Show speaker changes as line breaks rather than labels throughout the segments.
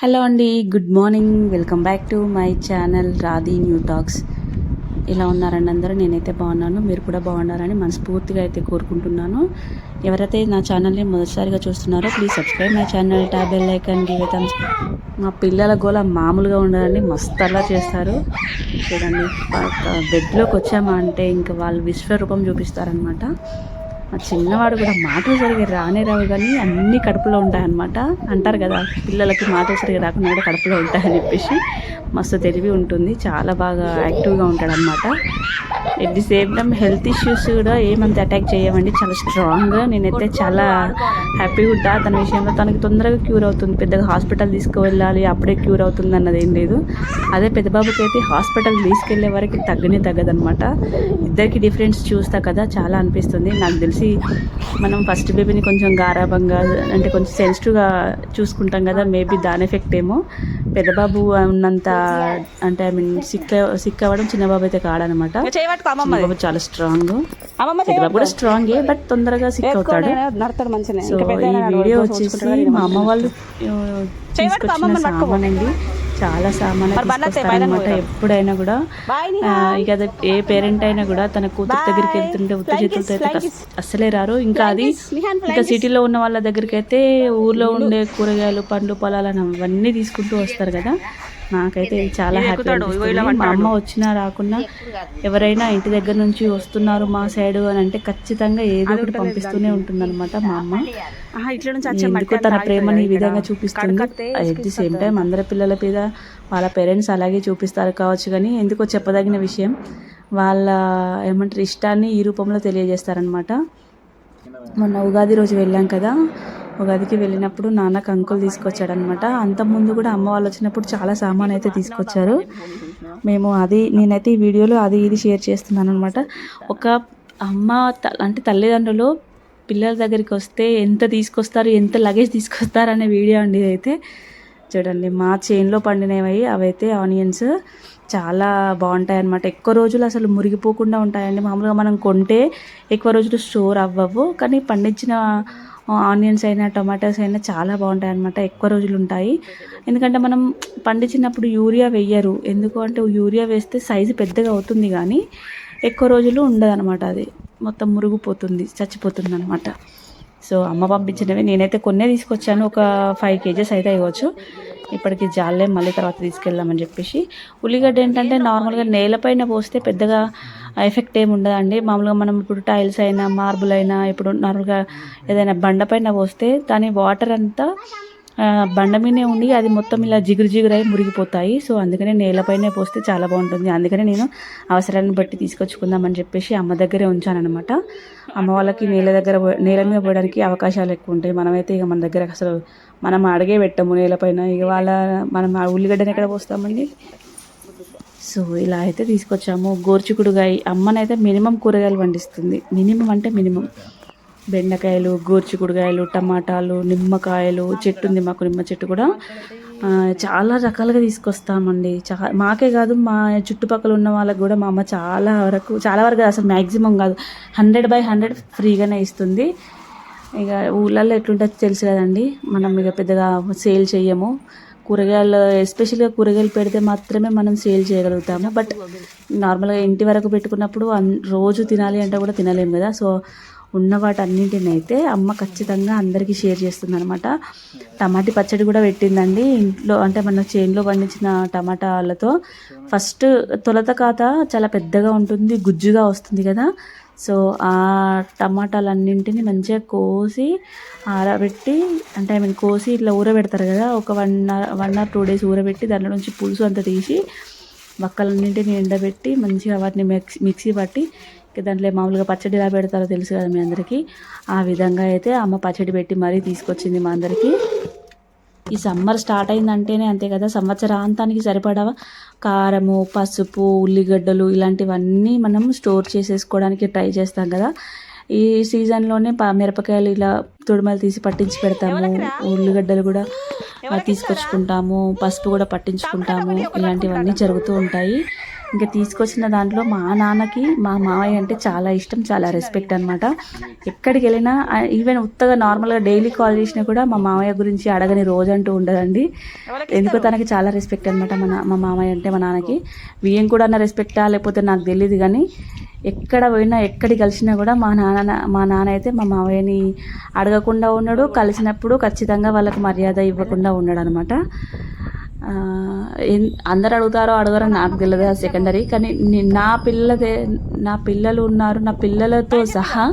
Hello అండి good morning. Welcome back to my channel Radhi new talks. ఇలా ఉన్నారండి అందరూ? నేనైతే బాగున్నాను. మీరు కూడా బాగున్నారని మనస్ఫూర్తిగా అయితే కోరుకుంటున్నాను. ఎవరైతే నా ఛానల్ని మొదటిసారిగా చూస్తున్నారో please subscribe my channel tab bell icon give thumbs మా పిల్లల గోల మామూలుగా ఉండాలని మస్తు అలా చేస్తారు. చూడండి బెడ్లోకి వచ్చామా అంటే ఇంకా వాళ్ళు విశ్వరూపం చూపిస్తారనమాట మా చిన్నవాడు కూడా మాటలు సరిగా రానే రావు కానీ అన్నీ కడుపులో ఉంటాయన్నమాట. అంటారు కదా పిల్లలకి మాటలు సరిగా రాకుండా కూడా కడుపులో ఉంటాయని చెప్పేసి మస్తు తెలివి ఉంటుంది చాలా బాగా యాక్టివ్గా ఉంటాడనమాట at the same time health issues కూడా ఏమంత అటాక్ చేయమండి చాలా స్ట్రాంగ్గా నేనైతే చాలా హ్యాపీగా ఉంటా. తన విషయంలో తనకి తొందరగా క్యూర్ అవుతుంది. పెద్దగా హాస్పిటల్ తీసుకువెళ్ళాలి అప్పుడే క్యూర్ అవుతుంది అన్నది ఏం లేదు. అదే పెద్ద బాబుకి అయితే హాస్పిటల్ తీసుకెళ్ళే వరకు తగ్గనే తగ్గదనమాట ఇద్దరికి డిఫరెన్స్ చూస్తా కదా చాలా అనిపిస్తుంది. నాకు తెలుసు మనం ఫస్ట్ బేబీని కొంచెం గారాభంగా అంటే కొంచెం సెన్సిటివ్గా చూసుకుంటాం కదా మేబీ దాని ఎఫెక్ట్ ఏమో. పెద్ద బాబు ఉన్నంత అంటే ఐ మీన్ సిక్ సిక్ అవ్వడం చిన్న బాబు అయితే కాడనమాట. బాబు చాలా స్ట్రాంగ్
అమ్మమ్మ
పెద్ద బాబు కూడా స్ట్రాంగే బట్ తొందరగా సిక్ అవుతాడు. సో ఈ వీడియో వచ్చేసి మా అమ్మ వాళ్ళు తీసుకొచ్చిన సామాన్ అండి చాలా సామాన్ అనమాట ఎప్పుడైనా కూడా. ఇక ఏ పేరెంట్ అయినా కూడా తన కూతురు దగ్గరికి వెళ్తుంటే ఉత్త చేతులతో అయితే అస్సలే రారు. ఇంకా అది ఇంకా సిటీలో ఉన్న వాళ్ళ దగ్గరికి అయితే ఊర్లో ఉండే కూరగాయలు పండ్లు పొలాలు అని అవన్నీ తీసుకుంటూ వస్తారు కదా. నాకైతే ఇది చాలా హ్యాపీ మా అమ్మ వచ్చినా రాకున్నా ఎవరైనా ఇంటి దగ్గర నుంచి వస్తున్నారు మా సైడ్ అని అంటే ఖచ్చితంగా ఏదో ఒకటి పంపిస్తూనే ఉంటుందన్నమాట మా అమ్మ. ఎందుకో తన ప్రేమని ఈ విధంగా చూపిస్తుంది. అట్ ది సేమ్ టైం అందరి పిల్లల మీద వాళ్ళ పేరెంట్స్ అలాగే చూపిస్తారు కావచ్చు కానీ ఎందుకో చెప్పదగిన విషయం వాళ్ళ ఏమంటారు ఇష్టాన్ని ఈ రూపంలో తెలియజేస్తారనమాట మొన్న ఉగాది రోజు వెళ్ళాం కదా ఉగాదికి వెళ్ళినప్పుడు నాన్న కంకులు తీసుకొచ్చాడనమాట. అంత ముందు కూడా అమ్మ వాళ్ళు వచ్చినప్పుడు చాలా సామాన్ అయితే తీసుకొచ్చారు. మేము అది నేనైతే ఈ వీడియోలో అది ఇది షేర్ చేస్తున్నాను అనమాట ఒక అమ్మ అంటే తల్లిదండ్రులు పిల్లల దగ్గరికి వస్తే ఎంత తీసుకొస్తారు ఎంత లగేజ్ తీసుకొస్తారు అనే వీడియో అండి అయితే చూడండి మా చేన్లో పండినవి అవైతే ఆనియన్స్ చాలా బాగుంటాయి అన్నమాట ఎక్కువ రోజులు అసలు మురిగిపోకుండా ఉంటాయండి. మామూలుగా మనం కొంటే ఎక్కువ రోజులు స్టోర్ అవ్వవు. కానీ పండించిన ఆనియన్స్ అయినా టొమాటోస్ అయినా చాలా బాగుంటాయి అన్నమాట. ఎక్కువ రోజులు ఉంటాయి ఎందుకంటే మనం పండించినప్పుడు యూరియా వేయరు. ఎందుకు అంటే యూరియా వేస్తే సైజు పెద్దగా అవుతుంది కానీ ఎక్కువ రోజులు ఉండదన్నమాట అది. మొత్తం మురిగిపోతుంది చచ్చిపోతుంది అనమాట సో అమ్మ పంపించినవి నేనైతే కొన్నే తీసుకొచ్చాను. ఒక ఫైవ్ కేజెస్ అయితే అయ్యవచ్చు. ఇప్పటికి జాలే మళ్ళీ తర్వాత తీసుకెళ్దామని చెప్పేసి. ఉల్లిగడ్డ ఏంటంటే నార్మల్గా నేలపైన పోస్తే పెద్దగా ఎఫెక్ట్ ఏమి ఉండదండి. మామూలుగా మనం ఇప్పుడు టైల్స్ అయినా మార్బుల్ అయినా ఇప్పుడు నార్మల్గా ఏదైనా బండపైన పోస్తే దాని వాటర్ అంతా బండ మీదే ఉండి అది మొత్తం ఇలా జిగురు జిగురై మురిగిపోతాయి. సో అందుకనే నేలపైనే పోస్తే చాలా బాగుంటుంది. అందుకనే నేను అవసరాన్ని బట్టి తీసుకొచ్చుకుందామని చెప్పేసి అమ్మ దగ్గరే ఉంచానమాట అమ్మ వాళ్ళకి నేల దగ్గర నేల మీద పోయడానికి అవకాశాలు ఎక్కువ ఉంటాయి. మనమైతే ఇక మన దగ్గర అసలు మనం అడిగే పెట్టము నేలపైన. ఇక వాళ్ళ మనం ఆ ఉల్లిగడ్డని ఎక్కడ పోస్తామండి? సో ఇలా అయితే తీసుకొచ్చాము. గోర్చికుడుగాయ అమ్మనైతే మినిమం కూరగాయలు పండిస్తుంది. మినిమం అంటే మినిమం. బెండకాయలు గోర్చికుడుగాయలు టమాటాలు నిమ్మకాయలు చెట్టు ఉంది మాకు నిమ్మ చెట్టు కూడా. చాలా రకాలుగా తీసుకొస్తామండి. చా మాకే కాదు మా చుట్టుపక్కల ఉన్న వాళ్ళకి కూడా మా అమ్మ చాలా వరకు చాలా వరకు అసలు మ్యాక్సిమం కాదు. హండ్రెడ్ బై హండ్రెడ్ ఫ్రీగానే ఇస్తుంది. ఇక ఊళ్ళల్లో ఎట్లుంటుందో తెలుసు కదండి. మనం ఇక పెద్దగా సేల్ చేయము కూరగాయలు ఎస్పెషల్గా కూరగాయలు పెడితే మాత్రమే మనం సేల్ చేయగలుగుతాము. బట్ నార్మల్గా ఇంటి వరకు పెట్టుకున్నప్పుడు అన్ రోజు తినాలి అంటే కూడా తినలేము కదా. సో ఉన్న వాటన్నింటినైతే అమ్మ ఖచ్చితంగా అందరికీ షేర్ చేస్తుంది అనమాట టమాటీ పచ్చడి కూడా పెట్టిందండి. ఇంట్లో అంటే మన చేనులో పండించిన టమాటాలతో ఫస్ట్ తొలత కాత చాలా పెద్దగా ఉంటుంది గుజ్జుగా వస్తుంది కదా. సో ఆ టమాటాలన్నింటిని మంచిగా కోసి ఆరబెట్టి అంటే ఐ మీన్ కోసి ఇట్లా ఊరబెడతారు కదా. ఒక one one or two days ఊరబెట్టి దాంట్లో నుంచి పులుసు అంతా తీసి వక్కలన్నింటిని ఎండబెట్టి మంచిగా వాటిని మిక్సీ మిక్సీ పట్టి దాంట్లో మామూలుగా పచ్చడి ఎలా పెడతారో తెలుసు కదా మీ అందరికీ. ఆ విధంగా అయితే అమ్మ పచ్చడి పెట్టి మరీ తీసుకొచ్చింది మా అందరికీ. ఈ సమ్మర్ స్టార్ట్ అయిందంటేనే అంతే కదా సంవత్సరాంతానికి సరిపడా కారము పసుపు ఉల్లిగడ్డలు ఇలాంటివన్నీ మనం స్టోర్ చేసేసుకోవడానికి ట్రై చేస్తాం కదా. ఈ సీజన్లోనే మిరపకాయలు ఇలా తుడుమలు తీసి పట్టించి పెడతాము. ఉల్లిగడ్డలు కూడా తీసుకొచ్చుకుంటాము. పసుపు కూడా పట్టించుకుంటాము. ఇలాంటివన్నీ జరుగుతూ ఉంటాయి. ఇంకా తీసుకొచ్చిన దాంట్లో మా నాన్నకి మా మావయ్య అంటే చాలా ఇష్టం చాలా రెస్పెక్ట్ అనమాట ఎక్కడికి వెళ్ళినా ఈవెన్ ఉత్తగా నార్మల్గా డైలీ కాల్ చేసినా కూడా మా మావయ్య గురించి అడగని రోజు అంటూ ఉండదండి ఎందుకో తనకి చాలా రెస్పెక్ట్ అనమాట మా నా- మా మామయ్య అంటే మా నాన్నకి. బియ్యం కూడా అన్న రెస్పెక్టా లేకపోతే నాకు తెలియదు కానీ ఎక్కడ పోయినా ఎక్కడికి కలిసినా కూడా మా నాన్న మా నాన్న అయితే మా మావయ్యని అడగకుండా ఉన్నాడు. కలిసినప్పుడు ఖచ్చితంగా వాళ్ళకి మర్యాద ఇవ్వకుండా ఉన్నాడు అనమాట అందరు అడుగుతారో అడగరో నాకు తెలియదు సెకండరీ కానీ ని- పిల్లదే నా పిల్లలు ఉన్నారు నా పిల్లలతో సహా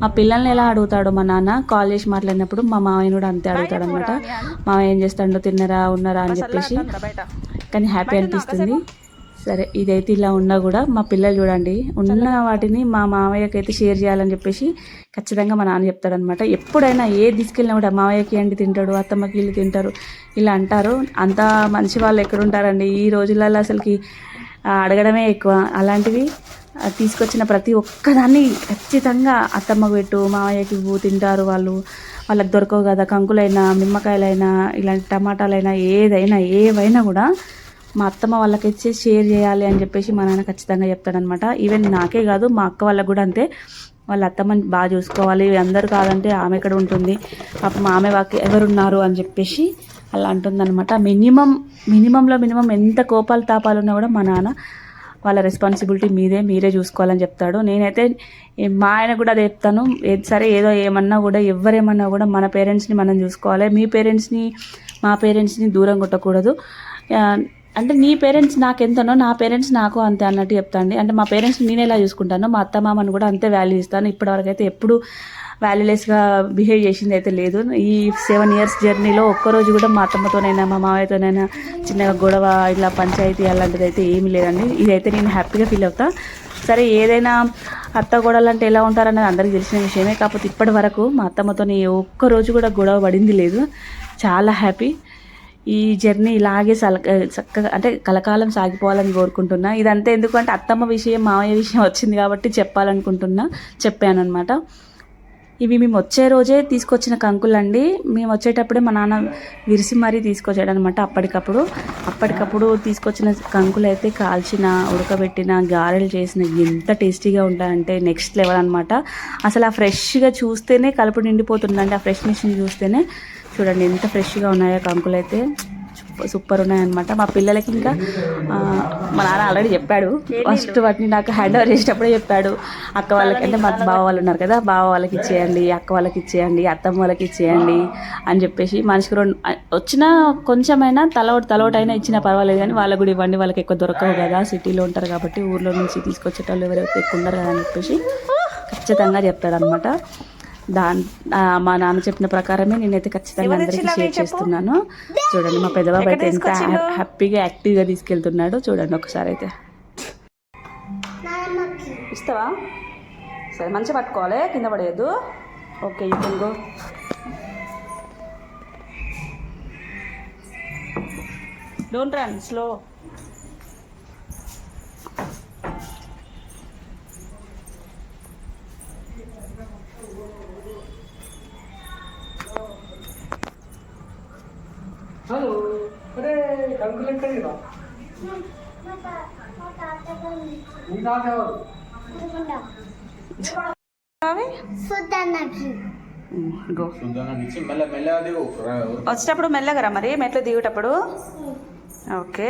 మా పిల్లల్ని ఎలా అడుగుతాడో మా నాన్న కాల్ చేసి మాట్లాడినప్పుడు మా మావయ్యని కూడా అంతే అడుగుతాడు అనమాట మావయ్య ఏం చేస్తాడో తిన్నరా ఉన్నారా అని చెప్పేసి. కానీ హ్యాపీ అనిపిస్తుంది. సరే ఇదైతే ఇలా ఉన్నా కూడా మా పిల్లలు చూడండి ఉన్న వాటిని మా మామయ్యకి అయితే షేర్ చేయాలని చెప్పేసి ఖచ్చితంగా మా నాన్న చెప్తాడనమాట ఎప్పుడైనా ఏ తీసుకెళ్ళినా కూడా మామయ్యకి ఏంటి తింటాడు అత్తమ్మకి వీళ్ళు తింటారు ఇలా అంటారు. అంత మంచి వాళ్ళు ఎక్కడ ఉంటారండి ఈ రోజులలో అసలుకి అడగడమే ఎక్కువ. అలాంటివి తీసుకొచ్చిన ప్రతి ఒక్కదాన్ని ఖచ్చితంగా అత్తమ్మకు పెట్టు మామయ్యకి ఇవ్వు తింటారు వాళ్ళు. వాళ్ళకి దొరకవు కదా కంకులైనా నిమ్మకాయలైనా ఇలాంటి టమాటాలైనా ఏదైనా ఏవైనా కూడా మా అత్తమ్మ వాళ్ళకి ఇచ్చి షేర్ చేయాలి అని చెప్పేసి మా నాన్న ఖచ్చితంగా చెప్తాడనమాట ఈవెన్ నాకే కాదు మా అక్క వాళ్ళకు కూడా అంతే. వాళ్ళ అత్తమ్మని బాగా చూసుకోవాలి. అందరు కాదంటే ఆమె ఎక్కడ ఉంటుంది? పాపం ఆమె వాకి ఎవరున్నారు అని చెప్పేసి అలా అంటుందన్నమాట. మినిమం మినిమంలో మినిమం ఎంత కోపాలు తాపాలు ఉన్నా కూడా మా నాన్న వాళ్ళ రెస్పాన్సిబిలిటీ మీదే మీరే చూసుకోవాలని చెప్తాడు. నేనైతే మా ఆయన కూడా అదే చెప్తాను. ఏది సరే ఏదో ఏమన్నా కూడా ఎవరేమన్నా కూడా మన పేరెంట్స్ని మనం చూసుకోవాలి. మీ పేరెంట్స్ని మా పేరెంట్స్ని దూరం కొట్టకూడదు. అంటే నీ పేరెంట్స్ నాకు ఎంతనో నా పేరెంట్స్ నాకు అంతే అన్నట్టు చెప్తాండి. అంటే మా పేరెంట్స్ నేను ఎలా చూసుకుంటానో మా అత్త మామని కూడా అంతే వాల్యూ ఇస్తాను. ఇప్పటివరకు అయితే ఎప్పుడు వాల్యూలెస్గా బిహేవ్ చేసింది అయితే లేదు. ఈ సెవెన్ ఇయర్స్ జర్నీలో ఒక్కరోజు కూడా మా అత్తమ్మతోనైనా మా మావయ్యతోనైనా చిన్నగా గొడవ ఇలా పంచాయతీ అలాంటిది అయితే ఏమీ లేదండి. ఇదైతే నేను హ్యాపీగా ఫీల్ అవుతా. సరే ఏదైనా అత్త గొడవలు అంటే ఎలా ఉంటారన్నది అందరికీ తెలిసిన విషయమే. కాకపోతే ఇప్పటి వరకు మా అత్తమ్మతో ఒక్క రోజు కూడా గొడవ పడింది లేదు. చాలా హ్యాపీ ఈ జర్నీ ఇలాగే సల చక్కగా అంటే కలకాలం సాగిపోవాలని కోరుకుంటున్నా. ఇదంతా ఎందుకంటే అత్తమ్మ విషయం మామయ్య విషయం వచ్చింది కాబట్టి చెప్పాలనుకుంటున్నా చెప్పాను అనమాట ఇవి మేము వచ్చే రోజే తీసుకొచ్చిన కంకులండి. మేము వచ్చేటప్పుడే మా నాన్న విరిసి మరీ తీసుకొచ్చాడు అనమాట అప్పటికప్పుడు. అప్పటికప్పుడు తీసుకొచ్చిన కంకులు అయితే కాల్చిన ఉడకబెట్టిన గారెలు చేసిన ఎంత టేస్టీగా ఉంటాయంటే నెక్స్ట్ లెవెల్ అనమాట అసలు ఆ ఫ్రెష్గా చూస్తేనే కలుపు నిండిపోతుందండి. ఆ ఫ్రెష్నెస్ని చూస్తేనే చూడండి ఎంత ఫ్రెష్గా ఉన్నాయో కంకులు అయితే. సూపర్ ఉన్నాయన్నమాట. మా పిల్లలకి ఇంకా మా నాన్న ఆల్రెడీ చెప్పాడు. ఫస్ట్ వాటిని నాకు హ్యాండ్ ఓవర్ చేసేటప్పుడే చెప్పాడు. అక్క వాళ్ళకి అంటే మా బావ వాళ్ళు ఉన్నారు కదా బావ వాళ్ళకి ఇచ్చేయండి అక్క వాళ్ళకి ఇచ్చేయండి అత్తమ్మ వాళ్ళకి ఇచ్చేయండి అని చెప్పేసి మనిషికి రెండు వచ్చిన కొంచెమైనా తలవటి తలవటైనా ఇచ్చినా పర్వాలేదు కానీ వాళ్ళకు కూడా ఇవ్వండి వాళ్ళకి ఎక్కువ దొరకవు కదా. సిటీలో ఉంటారు కాబట్టి ఊర్లో నుంచి తీసుకొచ్చేటోళ్ళు ఎవరైతే ఎక్కువ ఉండరు కదా అని చెప్పేసి ఖచ్చితంగా చెప్తాడనమాట దాని మా నాన్న చెప్పిన ప్రకారమే నేనైతే ఖచ్చితంగా అందరికీ షేర్ చేస్తున్నాను. చూడండి మా పెద్దబాబు అయితే ఎంత హ్యా- హ్యాపీగా యాక్టివ్గా తీసుకెళ్తున్నాడు చూడండి ఒకసారి అయితే. ఇస్తావా? సరే మంచిగా పట్టుకోవాలి కింద పడేయద్దు. Okay you can go. Don't run slow
తాత ఎవరు?
మెల్లగా దిగు.
వచ్చేటప్పుడు మెల్లగా రా మరి? మెట్లు దిగేటప్పుడు? ఓకే.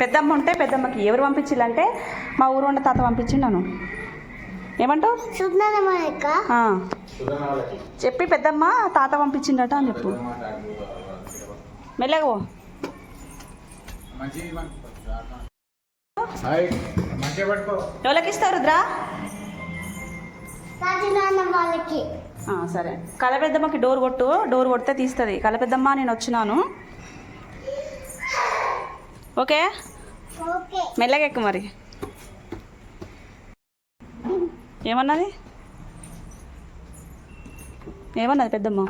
పెద్దమ్మ ఉంటే పెద్దమ్మకి ఎవరు పంపించిందంటే మా ఊరు ఉండే తాత పంపించిండను ఏమంటావు. చెప్పి పెద్దమ్మ తాత పంపించిండట అని చెప్పు. మెల్లగా ఎవరికి ఇస్తావు రుద్రా?
వాళ్ళకి.
ఆ, సరే. కల పెద్దమ్మకి డోర్ కొట్టు. డోర్ కొడితే తీస్తుంది. కల పెద్దమ్మ నేను వచ్చినాను. ఓకే?
ఓకే.
మెల్లగా ఎక్కు మరి. ఏమన్నది? ఏమన్నది పెద్దమ్మ?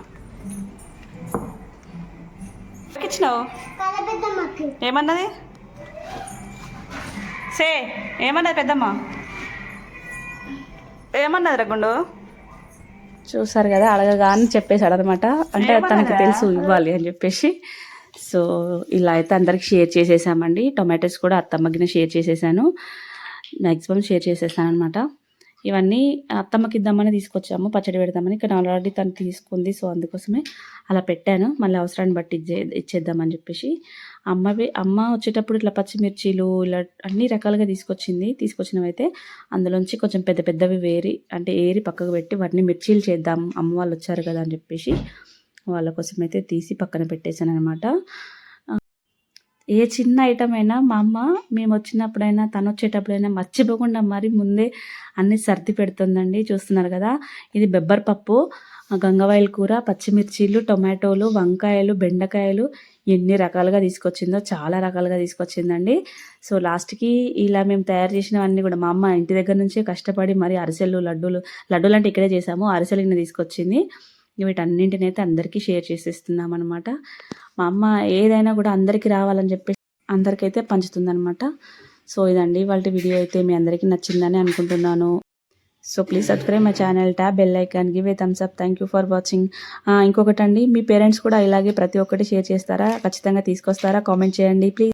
ఇచ్చినావు ఏమన్నది? సే ఏమన్నది పెద్దమ్మ? ఏమన్నది రగుండు చూసారు కదా అడగగానే చెప్పేశాడు అనమాట అంటే తనకు తెలుసు ఇవ్వాలి అని చెప్పేసి. సో ఇలా అయితే అందరికి షేర్ చేసేసామండి. టొమాటోస్ కూడా అత్తమ్మకిన షేర్ చేసేసాను. మ్యాక్సిమం షేర్ చేసేసాను అనమాట ఇవన్నీ అత్తమ్మకి ఇద్దామని తీసుకొచ్చాము పచ్చడి పెడదామని. ఇక్కడ ఆల్రెడీ తను తీసుకుంది సో అందుకోసమే అలా పెట్టాను. మళ్ళీ అవసరాన్ని బట్టి ఇచ్చే ఇచ్చేద్దామని చెప్పేసి. అమ్మవి అమ్మ వచ్చేటప్పుడు ఇట్లా పచ్చిమిర్చీలు ఇలా అన్ని రకాలుగా తీసుకొచ్చింది. తీసుకొచ్చినవైతే అందులోంచి కొంచెం పెద్ద పెద్దవి వేరి అంటే ఏరి పక్కకు పెట్టి వాటిని మిర్చీలు చేద్దాం అమ్మ వాళ్ళు వచ్చారు కదా అని చెప్పేసి వాళ్ళ కోసం అయితే తీసి పక్కన పెట్టేశాను అనమాట ఏ చిన్న ఐటమ్ అయినా మా అమ్మ మేము వచ్చినప్పుడైనా తను వచ్చేటప్పుడైనా మర్చిపోకుండా మరి ముందే అన్ని సర్ది పెడుతుందండి. చూస్తున్నారు కదా ఇది బెబ్బర్ పప్పు గంగవాయిల కూర పచ్చిమిర్చీలు టొమాటోలు వంకాయలు బెండకాయలు ఎన్ని రకాలుగా తీసుకొచ్చిందో చాలా రకాలుగా తీసుకొచ్చిందండి. సో లాస్ట్కి ఇలా మేము తయారు చేసినవన్నీ కూడా మా అమ్మ ఇంటి దగ్గర నుంచే కష్టపడి మరి అరిసెలు లడ్డూలు లడ్డూలు అంటే ఇక్కడే చేసాము అరిసెలు తీసుకొచ్చింది. వీటన్నింటిని అయితే అందరికీ షేర్ చేసేస్తున్నాం అనమాట మా అమ్మ ఏదైనా కూడా అందరికీ రావాలని చెప్పి అందరికైతే పంచుతుందనమాట సో ఇదండి వాళ్ళ వీడియో అయితే మీ అందరికీ నచ్చిందని అనుకుంటున్నాను. So please subscribe my channel tab bell icon give a thumbs up. Thank you for watching. ఇంకొకటి అండి మీ పేరెంట్స్ కూడా ఇలాగే ప్రతి ఒక్కటి షేర్ చేస్తారా? ఖచ్చితంగా తీసుకొస్తారా? కామెంట్ చేయండి ప్లీజ్.